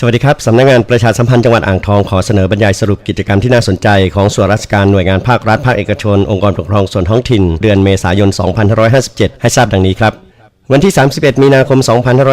สวัสดีครับ สำนักงานประชาสัมพันธ์จังหวัดอ่างทองขอเสนอบรรยายสรุปกิจกรรมที่น่าสนใจของส่วนราชการหน่วยงานภาครัฐ ภาคเอกชน องค์กรปกครองส่วนท้องถิ่น เดือนเมษายน 2557 ให้ทราบดังนี้ครับ วันที่ 31 มีนาคม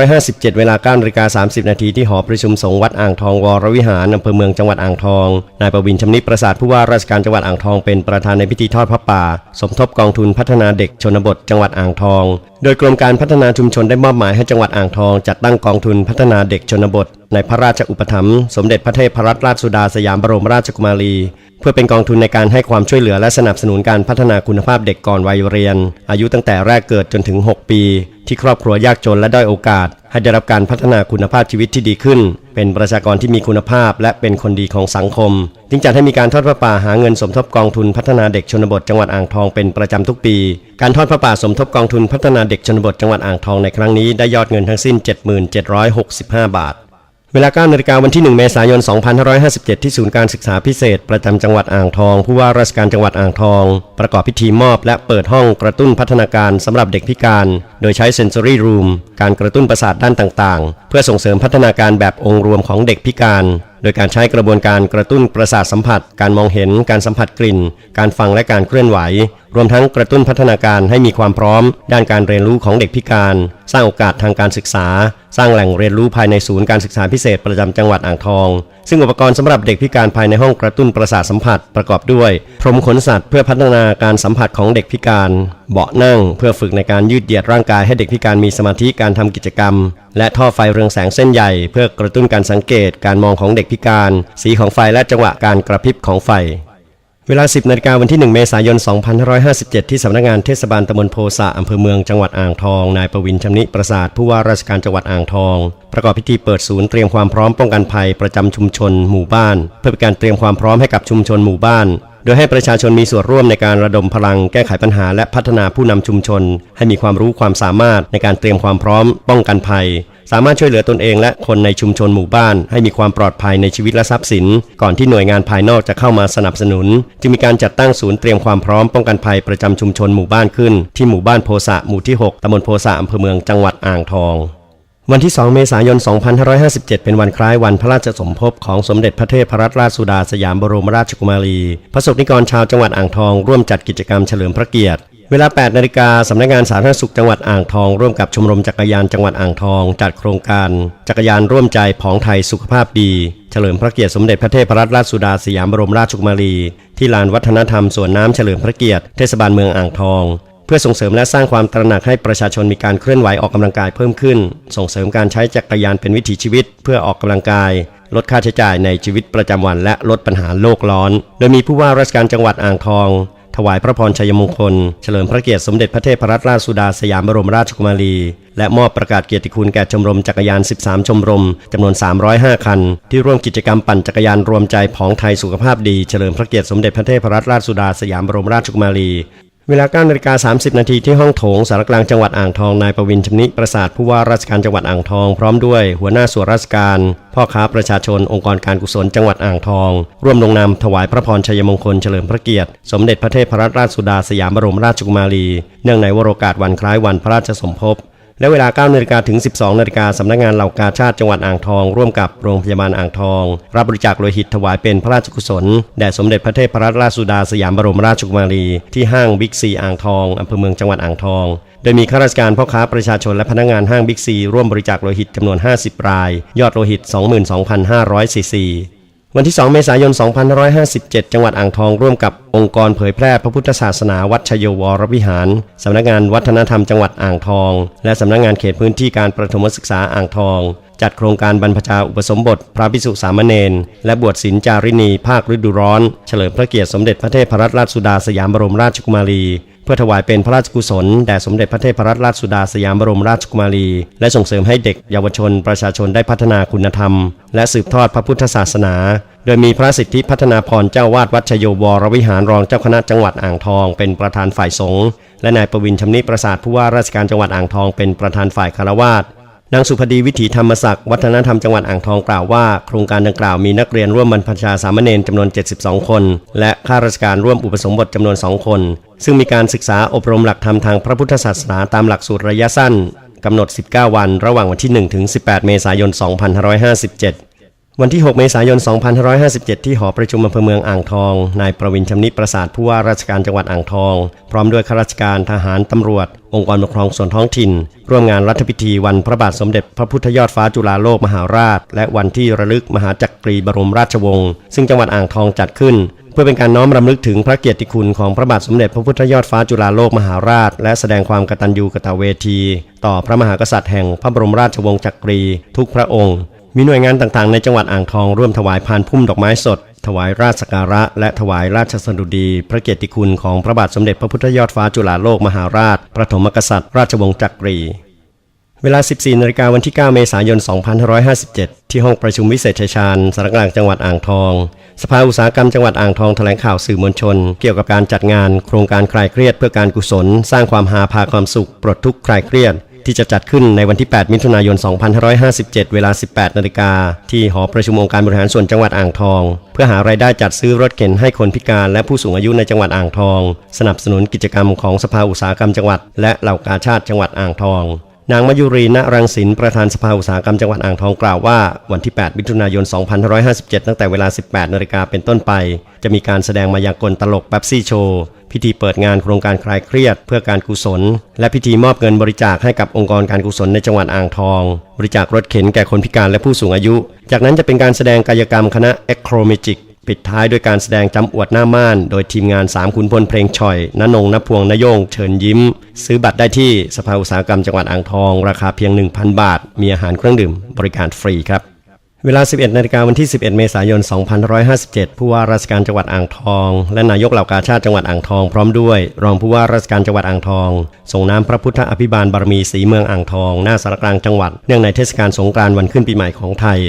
2557 เวลา9นาฬิกา30 นาทีที่หอประชุมสงฆ์วัดอ่างทองวรวิหารอำเภอเมืองจังหวัดอ่างทอง นายประวินชำนิประสาทผู้ว่าราชการจังหวัดอ่างทองเป็นประธานในพิธีทอดพระป่า สมทบกองทุนพัฒนาเด็กชนบทจังหวัดอ่างทอง โดยกรมการพัฒนาชุมชนได้มอบหมายให้จังหวัดอ่างทองจัดตั้งกองทุนพัฒนาเด็กชนบท ในพระราชอุปถัมภ์สมเด็จพระเทพรัตนราชสุดาสยามบรมราชกุมารี เพื่อเป็นกองทุนในการให้ความช่วยเหลือและสนับสนุนการพัฒนาคุณภาพเด็กก่อนวัยเรียน อายุตั้งแต่แรกเกิดจนถึง 6 ปี ที่ครอบครัวยากจนและด้อยโอกาส ให้ได้รับการพัฒนาคุณภาพชีวิตที่ดีขึ้น เป็นประชากรที่มีคุณภาพ และเป็นคนดีของสังคม จึงจัดให้มีการทอดพระป่าหาเงินสมทบกองทุนพัฒนาเด็กชนบทจังหวัดอ่างทองเป็นประจำทุกปี การทอดพระป่าสมทบกองทุนพัฒนาเด็กชนบทจังหวัดอ่างทองในครั้งนี้ได้ยอดเงินทั้งสิ้น 7765บาท เวลา9นาฬิกาวันที่ 1 เมษายน 2557 ที่ศูนย์การศึกษาพิเศษ ประจำจังหวัดอ่างทอง ผู้ว่าราชการจังหวัดอ่างทอง ประกอบพิธีมอบและเปิดห้องกระตุ้นพัฒนาการสำหรับเด็กพิการ โดยใช้เซนซอรี่รูมการกระตุ้นประสาทด้านต่างๆ เพื่อส่งเสริมพัฒนาการแบบองค์รวมของเด็กพิการโดยการใช้กระบวนการกระตุ้นประสาทสัมผัส การมองเห็น การสัมผัสกลิ่น การฟังและการเคลื่อนไหว รวมทั้งกระตุ้นพัฒนาการให้มีความพร้อม ด้านการเรียนรู้ของเด็กพิการ สร้างโอกาสทางการศึกษา สร้างแหล่งเรียนรู้ภายในศูนย์การศึกษาพิเศษประจำจังหวัดอ่างทอง ซึ่งอุปกรณ์สำหรับเด็กพิการภายในห้องกระตุ้นประสาทสัมผัสประกอบด้วย พรมขนสัตว์เพื่อพัฒนาการสัมผัสของเด็กพิการ เบาะนั่งเพื่อฝึกในการยืดเหยียดร่างกายให้เด็กพิการมีสมาธิการทำกิจกรรม และท่อไฟเรืองแสงเส้นใหญ่ เพื่อกระตุ้นการสังเกตการมองของเด็กพิการ สีของไฟและจังหวะการกระพริบของไฟ เวลา 10นาฬิกาวันที่ 1 เมษายน 2557 ที่สำนักงานเทศบาลตำบลโพสะอำเภอเมืองจังหวัดอ่างทอง นายประวินชำนิประสาทผู้ว่าราชการจังหวัดอ่างทอง ประกอบพิธีเปิดศูนย์เตรียมความพร้อมป้องกันภัยประจำชุมชนหมู่บ้าน เพื่อเป็นการเตรียมความพร้อมให้กับชุมชนหมู่บ้าน โดยให้ประชาชนมีส่วนร่วมในการระดมพลังแก้ไขปัญหาและพัฒนาผู้นำชุมชน ให้มีความรู้ความสามารถในการเตรียมความพร้อมป้องกันภัย สามารถช่วยเหลือตนเองและคนในชุมชนหมู่บ้าน ให้มีความปลอดภัยในชีวิตและทรัพย์สิน ก่อนที่หน่วยงานภายนอกจะเข้ามาสนับสนุน จึงมีการจัดตั้งศูนย์เตรียมความพร้อมป้องกันภัยประจำชุมชนหมู่บ้านขึ้น ที่หมู่บ้านโพสะหมู่ที่ 6ตำบลโพสะอำเภอเมืองจังหวัดอ่างทองวันที่ 2 เมษายน 2557 เป็นวันคล้ายวันพระราชสมภพของสมเด็จพระเทพรัตนราชสุดาสยามบรมราชกุมารี พระสงนิกรชาวจังหวัดอ่างทองร่วมจัดกิจกรรมเฉลิมพระเกียรติ เวลา 8 นาฬิกาสำนักงานสาธารณสุขจังหวัดอ่างทอง ร่วมกับชมรมจักรยานจังหวัดอ่างทอง จัดโครงการ จักรยานร่วมใจผองไทยสุขภาพดี เฉลิมพระเกียรติสมเด็จพระเทพรัตนราชสุดาสยามบรมราชกุมารี ที่ลานวัฒนธรรมสวนน้ำเฉลิมพระเกียรติเทศบาลเมืองอ่างทอง เพื่อส่งเสริมและสร้างความตระหนักให้ประชาชนมีการเคลื่อนไหวออกกำลังกายเพิ่มขึ้น ส่งเสริมการใช้จักรยานเป็นวิถีชีวิต เพื่อออกกำลังกายลดค่าใช้จ่ายในชีวิตประจำวันและลดปัญหาโลกร้อน โดยมีผู้ว่าราชการจังหวัดอ่างทอง ถวายพระพรชัยมงคล เฉลิมพระเกียรติสมเด็จพระเทพรัตนราชสุดาสยามบรมราชกุมารี และมอบประกาศเกียรติคุณแก่ชมรมจักรยาน 13 ชมรม จำนวน 305 คัน ที่ร่วมกิจกรรมปั่นจักรยานรวมใจผองไทยสุขภาพดี เฉลิมพระเกียรติสมเด็จพระเทพรัตนราชสุดาสยามบรมราชกุมารี เวลา9นาฬิกา30 นาทีที่ห้องโถงสารกลางจังหวัดอ่างทองนายประวินชำนิประสาทผู้ว่าราชการจังหวัดอ่างทอง พร้อมด้วยหัวหน้าส่วนราชการ พ่อค้าประชาชนองค์กรการกุศลจังหวัดอ่างทอง ร่วมลงนามถวายพระพรชัยมงคลเฉลิมพระเกียรติ สมเด็จพระเทพรัตนราชสุดาสยามบรมราชกุมารี เนื่องในวโรกาสวันคล้ายวันพระราชสมภพ และเวลา 9นาฬิกาถึง 12นาฬิกาสำนักงานเหล่ากาชาติจังหวัดอ่างทอง ร่วมกับโรงพยาบาลอ่างทอง รับบริจาคโลหิตถวายเป็นพระราชกุศล แด่สมเด็จพระเทพรัตนราชสุดาสยามบรมราชกุมารี ที่ห้างบิ๊กซีอ่างทองอำเภอเมืองจังหวัดอ่างทอง โดยมีข้าราชการพ่อค้าประชาชนและพนักงานห้างบิ๊กซีร่วมบริจาคโลหิตจำนวน 50 ราย ยอดโลหิต 22,500ซีซี วันที่ 2 เมษายน 2557 จังหวัดอ่างทองร่วมกับองค์กรเผยแพร่พระพุทธศาสนาวัดชโยวรวิหาร สำนักงานวัฒนธรรมจังหวัดอ่างทอง และสำนักงานเขตพื้นที่การประถมศึกษาอ่างทอง จัดโครงการบรรพชาอุปสมบท พระภิกษุสามเณรและบวชศิลจารินีภาคฤดูร้อน เฉลิมพระเกียรติสมเด็จพระเทพรัตนราชสุดาสยามบรมราชกุมารี เพื่อถวายเป็นพระราชกุศลแด่สมเด็จพระเทพรัตนราชสุดาสยามบรมราชกุมารี และส่งเสริมให้เด็กเยาวชนประชาชนได้พัฒนาคุณธรรม และสืบทอดพระพุทธศาสนา โดยมีพระสิทธิพัฒนาพรเจ้าวาดวัดชโยวรวิหารรองเจ้าคณะจังหวัดอ่างทอง เป็นประธานฝ่ายสงฆ์และนายประวินชำนิประสาทผู้ว่าราชการจังหวัดอ่างทองเป็นประธานฝ่ายคารวาส นางสุพดีวิถีธรรมศักดิ์วัฒนธรรมจังหวัดอ่างทองกล่าวว่า โครงการดังกล่าวมีนักเรียนร่วมบรรพชาสามเณรจำนวน 72 คน และข้าราชการร่วมอุปสมบทจำนวน 2 คน ซึ่งมีการศึกษาอบรมหลักธรรมทางพระพุทธศาสนาตามหลักสูตรระยะสั้นกำหนด 19 วัน ระหว่างวันที่ 1 ถึง 18 เมษายน 2557 วันที่ 6 เมษายน 2557 ที่หอประชุมอำเภอเมืองอ่างทอง นายประวินชำนิประสาทผู้ว่าราชการจังหวัดอ่างทอง พร้อมด้วยข้าราชการทหารตำรวจ องค์กรปกครองส่วนท้องถิ่น ร่วมงานรัฐพิธีวันพระบาทสมเด็จพระพุทธยอดฟ้าจุฬาโลกมหาราช และวันที่ระลึกมหาจักรีบรมราชวงศ์ซึ่งจังหวัดอ่างทองจัดขึ้นเพื่อเป็นการน้อมรำลึกถึงพระเกียรติคุณของพระบาทสมเด็จพระพุทธยอดฟ้าจุฬาโลกมหาราช และแสดงความกตัญญูกตเวที ต่อพระมหากษัตริย์แห่งพระบรมราชวงศ์จักรี ทุกพระองค์ มีหน่วยงานต่างๆ ในจังหวัดอ่างทองร่วมถวายพานพุ่มดอกไม้สด ถวายราชสักการะ และถวายราชสดุดี พระเกียรติคุณของพระบาทสมเด็จพระพุทธยอดฟ้าจุฬาโลกมหาราชประถมกษัตริย์ ราชวงศ์จักรี เวลา 14นาฬิกาวันที่ 9 เมษายน 2557 ที่ห้องประชุมวิเศษชัยชาญสารกลางจังหวัดอ่างทอง สภาอุตสาหกรรมจังหวัดอ่างทองแถลงข่าวสื่อมวลชน เกี่ยวกับการจัดงาน โครงการคลายเครียดเพื่อการกุศล สร้างความหาพาความสุขปลดทุกข์คลายเครียด ที่จะจัดขึ้นในวันที่ 8 มิถุนายน 2557 เวลา 18 นาฬิกาที่หอประชุมองค์การบริหารส่วนจังหวัดอ่างทอง เพื่อหารายได้จัดซื้อรถเข็นให้คนพิการและผู้สูงอายุในจังหวัดอ่างทอง สนับสนุนกิจกรรมของสภาอุตสาหกรรมจังหวัด และเหล่ากาชาติจังหวัดอ่างทองนางมายุรีณรังสินประธานสภาอุตสาหกรรมจังหวัดอ่างทองกล่าวว่า วันที่ 8 มิถุนายน 2557 ตั้งแต่เวลา 18 นาฬิกาเป็นต้นไป จะมีการแสดงมายากลตลกแป๊บซี่โชว์ พิธีเปิดงานโครงการคลายเครียดเพื่อการกุศล และพิธีมอบเงินบริจาคให้กับองค์กรการกุศลในจังหวัดอ่างทอง บริจาครถเข็นแก่คนพิการและผู้สูงอายุ จากนั้นจะเป็นการแสดงกายกรรมคณะเอ็กโครเมจิกปิดท้ายด้วยการแสดงจำอวดหน้าม่าน โดยทีมงาน 3 ขุนพลเพลงฉ่อยนนงนพวงนโยง เชิญยิ้ม ซื้อบัตรได้ที่สภาอุตสาหกรรมจังหวัดอ่างทอง ราคาเพียง 1,000 บาท มีอาหารเครื่องดื่ม บริการฟรีครับ เวลา 11 นาฬิกาวันที่ 11 เมษายน 2557 ผู้ว่าราชการจังหวัดอ่างทอง และนายกเหล่ากาชาติจังหวัดอ่างทองพร้อมด้วย รองผู้ว่าราชการจังหวัดอ่างทอง ส่งน้ำพระพุทธอภิบาลบารมีสีเมืองอ่างทอง หน้าสารกลางจังหวัด เนื่องในเทศกาลสงกรานต์วันขึ้นปีใหม่ของไทย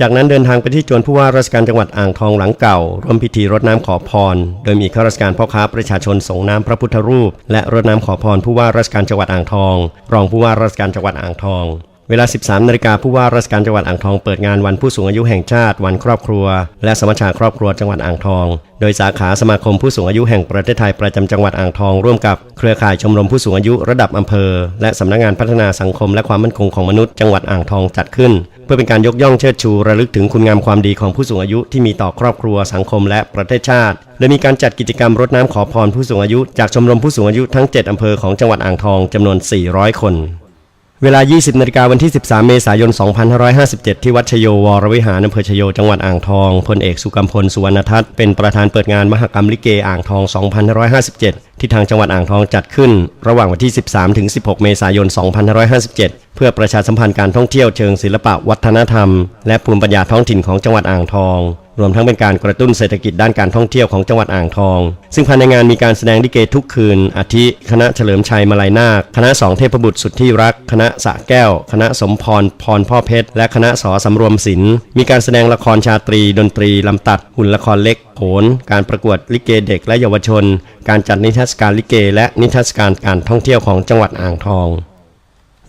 จากนั้นเดินทางไปที่จวนผู้ว่าราชการจังหวัดอ่างทองหลังเก่า ร่วมพิธีรดน้ำขอพร โดยมีข้าราชการพ่อค้าประชาชนส่งน้ำพระพุทธรูป และรดน้ำขอพรผู้ว่าราชการจังหวัดอ่างทอง รองผู้ว่าราชการจังหวัดอ่างทอง เวลา 13 นาฬิกาผู้ว่าราชการจังหวัดอ่างทองเปิดงานวันผู้สูงอายุแห่งชาติ วันครอบครัว และสมัชชาครอบครัวจังหวัดอ่างทอง โดยสาขาสมาคมผู้สูงอายุแห่งประเทศไทยประจำจังหวัดอ่างทอง ร่วมกับเครือข่ายชมรมผู้สูงอายุระดับอำเภอ และสำนักงานพัฒนาสังคมและความมั่นคงของมนุษย์จังหวัดอ่างทองจัดขึ้น เพื่อเป็นการยกย่องเชิดชูระลึกถึงคุณงามความดีของผู้สูงอายุที่มีต่อครอบครัวสังคมและประเทศชาติและมีการจัดกิจกรรมรดน้ำขอพรผู้สูงอายุ จากชมรมผู้สูงอายุทั้ง 7อำเภอของจังหวัดอ่างทองจำนวน 400 คน เวลา 20นาฬิกาวันที่ 13 เมษายน 2557 ที่วัดชโยวรวิหารอำเภอชโย จังหวัดอ่างทอง พลเอกสุกัมพล สุวรรณทัศน์ เป็นประธานเปิดงานมหกรรมลิเกอ่างทอง 2557 ที่ทางจังหวัดอ่างทองจัดขึ้น ระหว่างวันที่ 13 ถึง 16 เมษายน 2557 เพื่อประชาสัมพันธ์การท่องเที่ยวเชิงศิลปะวัฒนธรรม และภูมิปัญญาท้องถิ่นของจังหวัดอ่างทอง รวมทั้งเป็นการกระตุ้นเศรษฐกิจด้านการท่องเที่ยวของจังหวัดอ่างทอง ซึ่งภายในงานมีการแสดงลิเกทุกคืน อาทิคณะเฉลิมชัยมาลายนาค คณะสองเทพบุตรสุดที่รัก คณะสะแก้ว คณะสมพรพรพ่อเพชร และคณะสอสำรวมศิลป์มีการแสดงละครชาตรี ดนตรี ลำตัด หุ่นละครเล็กโขน การประกวดลิเกเด็กและเยาวชน การจัดนิทรรศการลิเก และนิทรรศการการท่องเที่ยวของจังหวัดอ่างทอง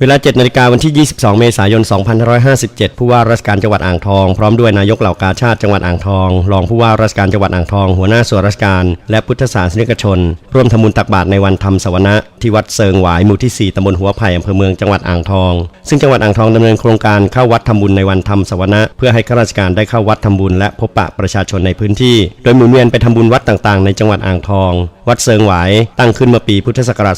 เวลา 7 นาฬิกาวันที่ 22 เมษายน 2557 ผู้ว่าราชการจังหวัดอ่างทอง พร้อมด้วยนายกเหล่ากาชาติจังหวัดอ่างทอง รองผู้ว่าราชการจังหวัดอ่างทอง หัวหน้าส่วนราชการ และพุทธศาสนิกชน ร่วมทำบุญตักบาตรในวันธรรมสวนะที่วัดเซิงหวายหมู่ที่ 4 ตำบลหัวไผ่อำเภอเมืองจังหวัดอ่างทอง ซึ่งจังหวัดอ่างทองดำเนินโครงการเข้าวัดทำบุญในวันธรรมสวนะเพื่อให้ข้าราชการได้เข้าวัดทำบุญและพบปะประชาชนในพื้นที่ โดยหมุนเวียนไปทำบุญวัดต่างๆ ในจังหวัดอ่างทอง วัดเซิงหวายตั้งขึ้นเมื่อปีพุทธศักราช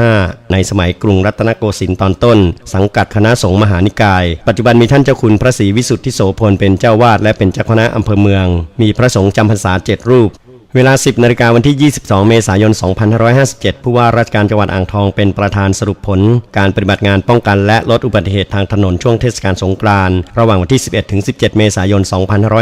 2325 ในสมัยกรุงรัตนโกสินทร์ตอนต้น สังกัดคณะสงฆ์มหานิกาย ปัจจุบันมีท่านเจ้าคุณพระศรีวิสุทธิโสพลเป็นเจ้าวาดและเป็นเจ้าคณะอำเภอเมือง มีพระสงฆ์จำพรรษาเจ็ดรูปเวลา 10 นาฬิกาวันที่ 22 เมษายน 2557 ผู้ว่าราชการจังหวัดอ่างทองเป็นประธานสรุปผล การปฏิบัติงานป้องกันและลดอุบัติเหตุทางถนนช่วงเทศกาลสงกรานต์ระหว่างวันที่ 11 ถึง 17 เมษายน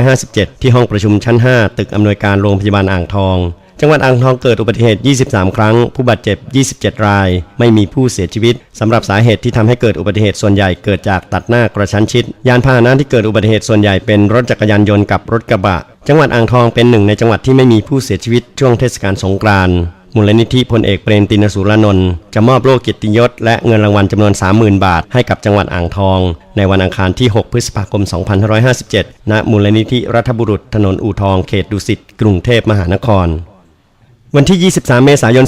2557 ที่ห้องประชุมชั้น 5 ตึกอำนวยการโรงพยาบาลอ่างทอง จังหวัดอ่างทองเกิดอุบัติเหตุ 23 ครั้ง ผู้บาดเจ็บ 27 ราย ไม่มีผู้เสียชีวิต สำหรับสาเหตุที่ทำให้เกิดอุบัติเหตุส่วนใหญ่เกิดจากตัดหน้ากระชั้นชิด ยานพาหนะที่เกิดอุบัติเหตุส่วนใหญ่เป็นรถจักรยานยนต์กับรถกระบะ จังหวัดอ่างทองเป็นหนึ่งในจังหวัดที่ไม่มีผู้เสียชีวิตช่วงเทศกาลสงกรานต์มูลนิธิพลเอกเปรมตินสุรานนท์จะมอบโล่กียรติยศและเงินรางวัลจำนวน 30,000 บาทให้กับจังหวัดอ่างทอง ในวันอังคารที่ 6 พฤษภาคม 2557 ณ มูลนิธิรัฐบุรุษถนนอู่ทองเขตดุสิตกรุงเทพมหานคร วันที่ 23 เมษายน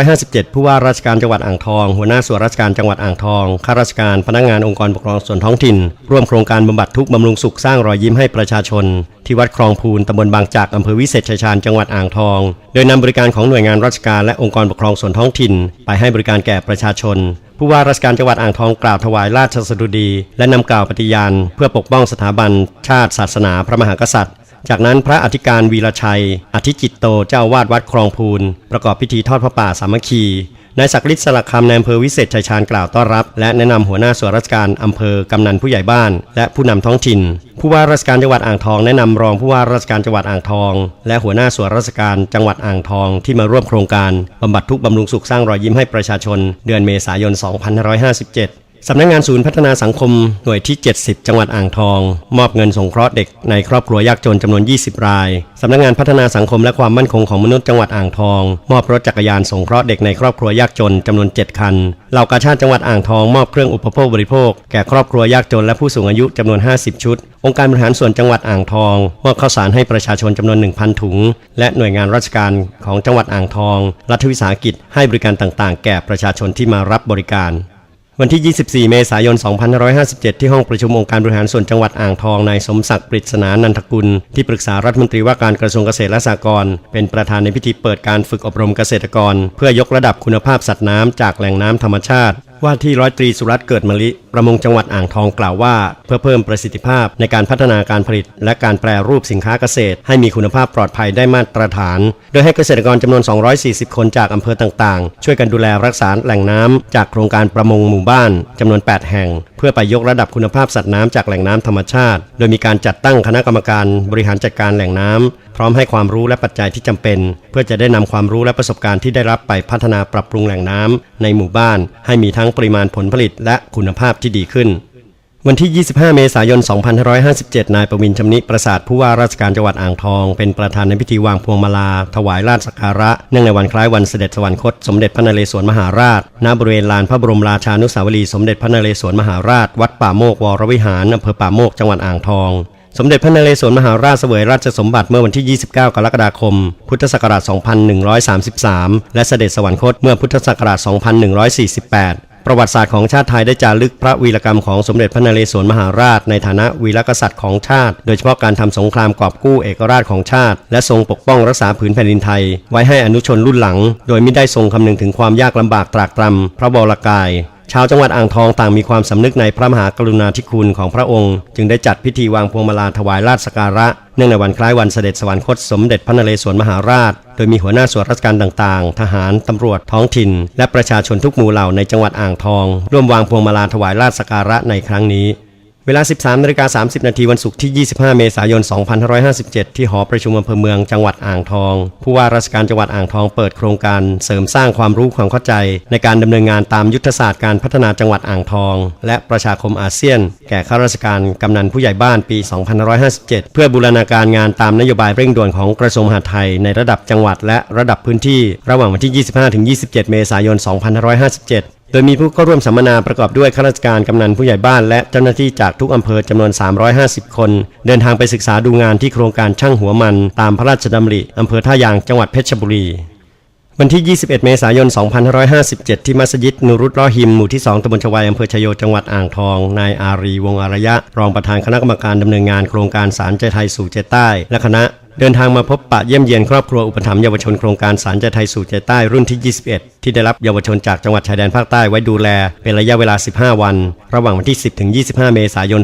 2557 ผู้ว่าราชการจังหวัดอ่างทอง หัวหน้าส่วนราชการจังหวัดอ่างทอง ข้าราชการ พนักงานองค์กรปกครองส่วนท้องถิ่น ร่วมโครงการบำบัดทุกข์บำรุงสุขสร้างรอยยิ้มให้ประชาชน ที่วัดคลองพูนตำบลบางจากอำเภอวิเศษชัยชาญ จังหวัดอ่างทอง โดยนำบริการของหน่วยงานราชการและองค์กรปกครองส่วนท้องถิ่น ไปให้บริการแก่ประชาชนผู้ว่าราชการจังหวัดอ่างทองกล่าวถวายราชสดุดี และนำกล่าวปฏิญาณ เพื่อปกป้องสถาบัน ชาติศาสนา พระมหากษัตริย์ จากนั้นพระอธิการวีรชัย อธิจิตโตเจ้าวาดวัดคลองพูน ประกอบพิธีทอดพระป่าสามัคคีนายศักดิ์ฤทธิ์สลักคำในอำเภอวิเศษชัยชาญกล่าวต้อนรับ และแนะนำหัวหน้าส่วนราชการอำเภอกำนันผู้ใหญ่บ้าน และผู้นำท้องถิ่น ผู้ว่าราชการจังหวัดอ่างทองแนะนำรองผู้ว่าราชการจังหวัดอ่างทอง และหัวหน้าส่วนราชการจังหวัดอ่างทองที่มาร่วมโครงการบำบัดทุกข์บำรุงสุขสร้างรอยยิ้มให้ประชาชน เดือนเมษายน 2557 สำนักงงานศูนย์พัฒนาสังคมหน่วยที่ 70 จังหวัดอ่างทอง มอบเงินสงเคราะห์เด็กในครอบครัวยากจนจำนวน 20 ราย สำนักงานพัฒนาสังคมและความมั่นคงของมนุษย์จังหวัดอ่างทอง มอบรถจักรยานสงเคราะห์เด็กในครอบครัวยากจนจำนวน 7 คัน เหล่ากาชาติจังหวัดอ่างทองมอบเครื่องอุปโภคบริโภคแก่ครอบครัวยากจนและผู้สูงอายุจำนวน 50 ชุด องค์การบริหารส่วนจังหวัดอ่างทองมอบข้าวสารให้ประชาชนจำนวน 1,000 ถุง และหน่วยงานราชการของจังหวัดอ่างทอง รัฐวิสาหกิจให้บริการต่างๆ แก่ประชาชนที่มารับบริการ วันที่ 24 เมษายน 2557 ที่ห้องประชุมองค์การบริหารส่วนจังหวัดอ่างทอง นายสมศักดิ์ปริศนานันทกุล ที่ปรึกษารัฐมนตรีว่าการกระทรวงเกษตรและสหกรณ์ เป็นประธานในพิธีเปิดการฝึกอบรมเกษตรกร เพื่อยกระดับคุณภาพสัตว์น้ำจากแหล่งน้ำธรรมชาติว่าที่ร้อยตรีสุรัตน์เกิดมะลิ ประมงจังหวัดอ่างทองกล่าวว่า เพื่อเพิ่มประสิทธิภาพในการพัฒนาการผลิต และการแปรรูปสินค้าเกษตร ให้มีคุณภาพปลอดภัยได้มาตรฐาน โดยให้เกษตรกรจำนวน 240 คนจากอำเภอต่างๆ ช่วยกันดูแลรักษาแหล่งน้ำจากโครงการประมงหมู่บ้านจำนวน 8 แห่ง พื่อไปยกระดับคุณภาพสัตว์น้ำจากแหล่งน้ำธรรมชาติ โดยมีการจัดตั้งคณะกรรมการบริหารจัดการแหล่งน้ำพร้อมให้ความรู้และปัจจัยที่จำเป็น เพื่อจะได้นำความรู้และประสบการณ์ที่ได้รับไปพัฒนาปรับปรุงแหล่งน้ำในหมู่บ้าน ให้มีทั้งปริมาณผลผลิตและคุณภาพที่ดีขึ้น วันที่ 25 เมษายน 2557 นายประวินชำนิประสาทผู้ว่าราชการจังหวัดอ่างทอง เป็นประธานในพิธีวางพวงมาลา ถวายราชสักการะ เนื่องในวันคล้ายวันเสด็จสวรรคต สมเด็จพระนเรศวรมหาราช ณ บริเวณลานพระบรมราชานุสาวรีย์สมเด็จพระนเรศวรมหาราช วัดป่าโมกวรวิหาร อำเภอป่าโมก จังหวัดอ่างทองสมเด็จพระนเรศวรมหาราชเสวยราชสมบัติเมื่อวันที่ 29 กรกฎาคม พุทธศักราช 2133 และเสด็จสวรรคตเมื่อพุทธศักราช 2148 ประวัติศาสตร์ของชาติไทยได้จารึกพระวีรกรรมของสมเด็จพระนเรศวรมหาราช ในฐานะวีรกษัตริย์ของชาติ โดยเฉพาะการทำสงครามกอบกู้เอกราชของชาติ และทรงปกป้องรักษาผืนแผ่นดินไทย ไว้ให้อนุชนรุ่นหลัง โดยไม่ได้ทรงคำนึงถึงความยากลำบากตรากตรำพระบรกาย ชาวจังหวัดอ่างทองต่างมีความสำนึกในพระมหากรุณาธิคุณของพระองค์ จึงได้จัดพิธีวางพวงมาลาถวายราชสการะ เนื่องในวันคล้ายวันเสด็จสวรรคตสมเด็จพระนเรศวรมหาราช โดยมีหัวหน้าส่วนราชการต่างๆ ทหาร ตำรวจท้องถิ่น และประชาชนทุกหมู่เหล่าในจังหวัดอ่างทอง ร่วมวางพวงมาลาถวายราชสการะในครั้งนี้ เวลา 13นาฬิกา30 นาทีวันศุกร์ที่ 25 เมษายน 2557 ที่หอประชุมอำเภอเมืองจังหวัดอ่างทอง ผู้ว่าราชการจังหวัดอ่างทองเปิดโครงการเสริมสร้างความรู้ความเข้าใจ ในการดำเนินงานตามยุทธศาสตร์การพัฒนาจังหวัดอ่างทอง และประชาคมอาเซียน แก่ข้าราชการกำนันผู้ใหญ่บ้านปี 2557 เพื่อบูรณาการงานตามนโยบายเร่งด่วนของกระทรวงมหาดไทยในระดับจังหวัดและระดับพื้นที่ ระหว่างวันที่ 25-27 เมษายน 2557 ดยมีผู้เข้าร่วมสัมมนาประกอบด้วยข้าราชการกำนันผู้ใหญ่บ้านและเจ้าหน้าที่จากทุกอำเภอจำนวน 350 คน เดินทางไปศึกษาดูงานที่โครงการช่างหัวมันตามพระราชดำริอำเภอท่ายางจังหวัดเพชรบุรี วันที่ 21 เมษายน 2557 ที่มัสยิดนูรุตลอฮิม หมู่ที่ 2ตำบลชวายอำเภอชโยจังหวัดอ่างทอง นายอารีวงอารยะ รองประธานคณะกรรมการดำเนินงานโครงการสารใจไทยสู่ใจใต้ และคณะ เดินทางมาพบปะเยี่ยมเยียนครอบครัวอุปถัมภ์เยาวชนโครงการสารใจไทยสู่ใจใต้รุ่นที่ 21 ที่ได้รับเยาวชนจากจังหวัดชายแดนภาคใต้ไว้ดูแล เป็นระยะเวลา 15 วัน ระหว่างวันที่ 10 ถึง 25 เมษายน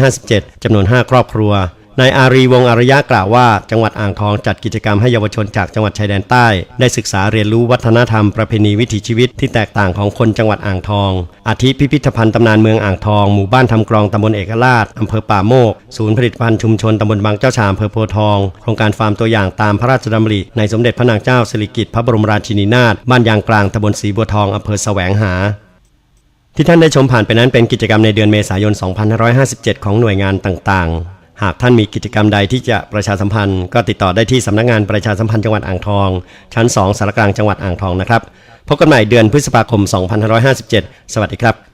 2557 จำนวน 5 ครอบครัว นายอารีวงอารยะกล่าวว่า จังหวัดอ่างทองจัดกิจกรรมให้เยาวชนจากจังหวัดชายแดนใต้ ได้ศึกษาเรียนรู้วัฒนธรรมประเพณีวิถีชีวิตที่แตกต่างของคนจังหวัดอ่างทอง อาทิพิพิธภัณฑ์ตำนานเมืองอ่างทอง หมู่บ้านทำกรองตำบลเอกราชอำเภอป่าโมก ศูนย์ผลิตภัณฑ์ชุมชนตำบลบางเจ้าชามอำเภอโพทอง โครงการฟาร์มตัวอย่างตามพระราชดำริในสมเด็จพระนางเจ้าสิริกิติ์พระบรมราชินีนาถ บ้านยางกลางตำบลศรีบัวทองอำเภอแสวงหาที่ท่านได้ชมผ่านไปนั้นเป็นกิจกรรมในเดือนเมษายน 2557 ของหน่วยงานต่างๆ หากท่านมีกิจกรรมใดที่จะประชาสัมพันธ์ ก็ติดต่อได้ที่สำนักงานประชาสัมพันธ์จังหวัดอ่างทอง ชั้น 2สารกลางจังหวัดอ่างทองนะครับ พบกันใหม่เดือนพฤษภาคม 2557 สวัสดีครับ